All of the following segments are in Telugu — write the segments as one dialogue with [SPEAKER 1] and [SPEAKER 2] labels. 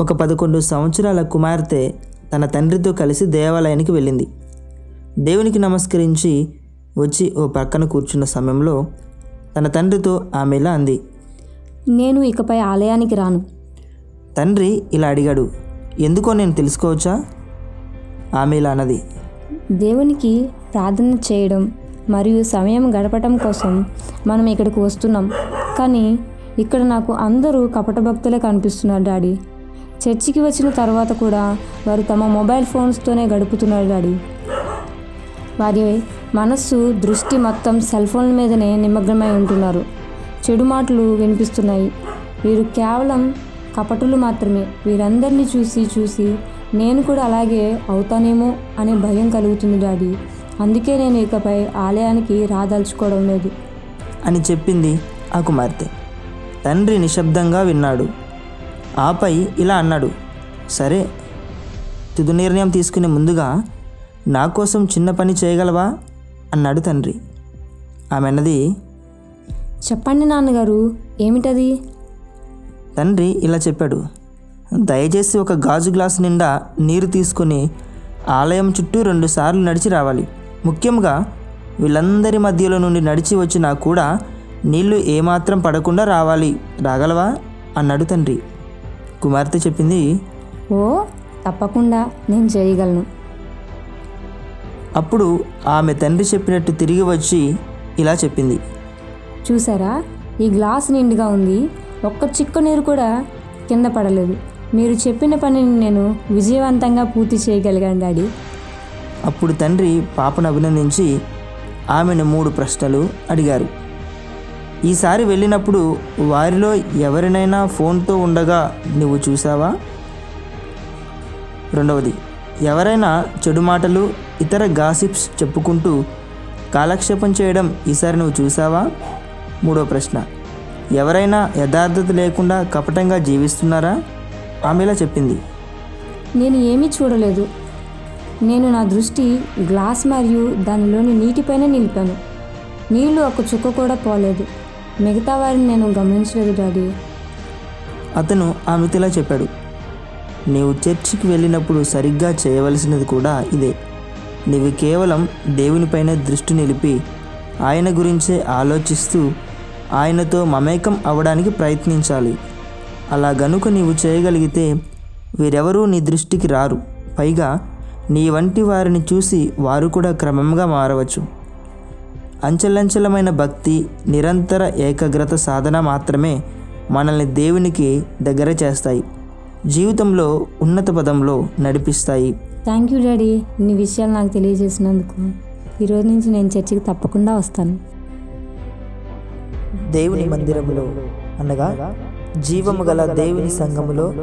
[SPEAKER 1] ఒక పదకొండు సంవత్సరాల కుమార్తె తన తండ్రితో కలిసి దేవాలయానికి వెళ్ళింది. దేవునికి నమస్కరించి వచ్చి ఓ పక్కన కూర్చున్న సమయంలో తన తండ్రితో ఆమె ఇలా అంది.
[SPEAKER 2] నేను ఇకపై ఆలయానికి రాను.
[SPEAKER 1] తండ్రి ఇలా అడిగాడు ఎందుకో నేను తెలుసుకోవచ్చా? ఆమె ఇలా అన్నది.
[SPEAKER 2] దేవునికి ప్రార్థన చేయడం మరియు సమయం గడపటం కోసం మనం ఇక్కడికి వస్తున్నాం. కానీ ఇక్కడ నాకు అందరూ కపట భక్తులే కనిపిస్తున్నారు డాడీ. చర్చికి వచ్చిన తర్వాత కూడా వారు తమ మొబైల్ ఫోన్స్తోనే గడుపుతున్నారు డాడీ. వారి మనస్సు దృష్టి మొత్తం సెల్ ఫోన్ల మీదనే నిమగ్నమై ఉంటున్నారు. చెడు మాటలు వినిపిస్తున్నాయి. వీరు కేవలం కపటులు మాత్రమే. వీరందరినీ చూసి చూసి నేను కూడా అలాగే అవుతానేమో అనే భయం కలుగుతుంది డాడీ. అందుకే నేను ఇకపై ఆలయానికి రాదలుచుకోవడం లేదు.
[SPEAKER 1] అని చెప్పింది ఆ కుమార్తె. తండ్రి నిశ్శబ్దంగా విన్నాడు. ఆపై ఇలా అన్నాడు సరే తుది నిర్ణయం తీసుకునే ముందుగా నా కోసం చిన్న పని చేయగలవా? అన్నాడు తండ్రి. ఆమె అన్నది
[SPEAKER 2] చెప్పండి నాన్నగారు ఏమిటది?
[SPEAKER 1] తండ్రి ఇలా చెప్పాడు దయచేసి ఒక గాజు గ్లాసు నిండా నీరు తీసుకొని ఆలయం చుట్టూ రెండుసార్లు నడిచి రావాలి. ముఖ్యంగా వీళ్ళందరి మధ్యలో నుండి నడిచి వచ్చినా కూడా నీళ్ళు ఏమాత్రం పడకుండా రావాలి. రాగలవా? అన్నాడు తండ్రి. కుమార్తె చెప్పింది?
[SPEAKER 2] ఓ తప్పకుండా నేను చేయగలను.
[SPEAKER 1] అప్పుడు ఆమె తండ్రి చెప్పినట్టు తిరిగి వచ్చి ఇలా చెప్పింది.
[SPEAKER 2] చూసారా? ఈ గ్లాస్ నిండుగా ఉంది. ఒక్క చిక్క నీరు కూడా కింద పడలేదు. మీరు చెప్పిన పనిని నేను విజయవంతంగా పూర్తి చేయగలిగాను డాడీ.
[SPEAKER 1] అప్పుడు తండ్రి పాపను అభినందించి ఆమెను మూడు ప్రశ్నలు అడిగారు. ఈసారి వెళ్ళినప్పుడు వారిలో ఎవరినైనా ఫోన్తో ఉండగా నువ్వు చూసావా రెండవది ఎవరైనా చెడు మాటలు ఇతర గాసిప్స్ చెప్పుకుంటూ కాలక్షేపం చేయడం ఈసారి నువ్వు చూసావా మూడో ప్రశ్న ఎవరైనా యథార్థత లేకుండా కపటంగా జీవిస్తున్నారా? ఆమెలా చెప్పింది.
[SPEAKER 2] నేను ఏమీ చూడలేదు. నేను నా దృష్టి గ్లాస్ మరియు దానిలోని నీటిపైన నిలిపాను. నీళ్ళు ఒక చుక్క కూడా పోలేదు. మిగతా వారిని నేను గమనించలేదు డాడీ.
[SPEAKER 1] అతను ఆమెతో ఇలా చెప్పాడు. నీవు చర్చికి వెళ్ళినప్పుడు సరిగ్గా చేయవలసినది కూడా ఇదే. నీవు కేవలం దేవునిపైనే దృష్టి నిలిపి ఆయన గురించే ఆలోచిస్తూ ఆయనతో మమేకం అవ్వడానికి ప్రయత్నించాలి. అలా గనుక నీవు చేయగలిగితే వీరెవరూ నీ దృష్టికి రారు. పైగా నీ వంటి వారిని చూసి వారు కూడా క్రమంగా మారవచ్చు. అంచెలంచెలమైన భక్తి నిరంతర ఏకాగ్రత సాధన మాత్రమే మనల్ని దేవునికి దగ్గర చేస్తాయి. జీవితంలో ఉన్నత పదంలో నడిపిస్తాయి.
[SPEAKER 2] థ్యాంక్ యూ డాడీ ఇన్ని విషయాలు నాకు తెలియజేసినందుకు. ఈరోజు నుంచి నేను చర్చికి తప్పకుండా వస్తాను.
[SPEAKER 1] దేవుని మందిరములో అనగా జీవము గల దేవుని సంఘములో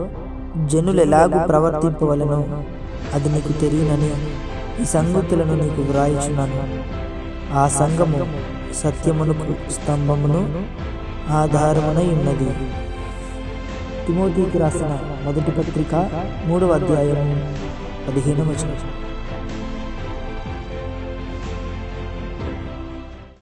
[SPEAKER 1] జనులు ఎలాగూ ప్రవర్తింపవలనో అది నీకు తెలియనని ఈ సంగతులను నీకు వ్రాయిచున్నాను. ఆ సంఘము సత్యమునకు స్తంభమును ఆధారమునై ఉన్నది. తిమోతికి రాసిన మొదటి పత్రిక మూడవ అధ్యాయము పదిహేను వచనం.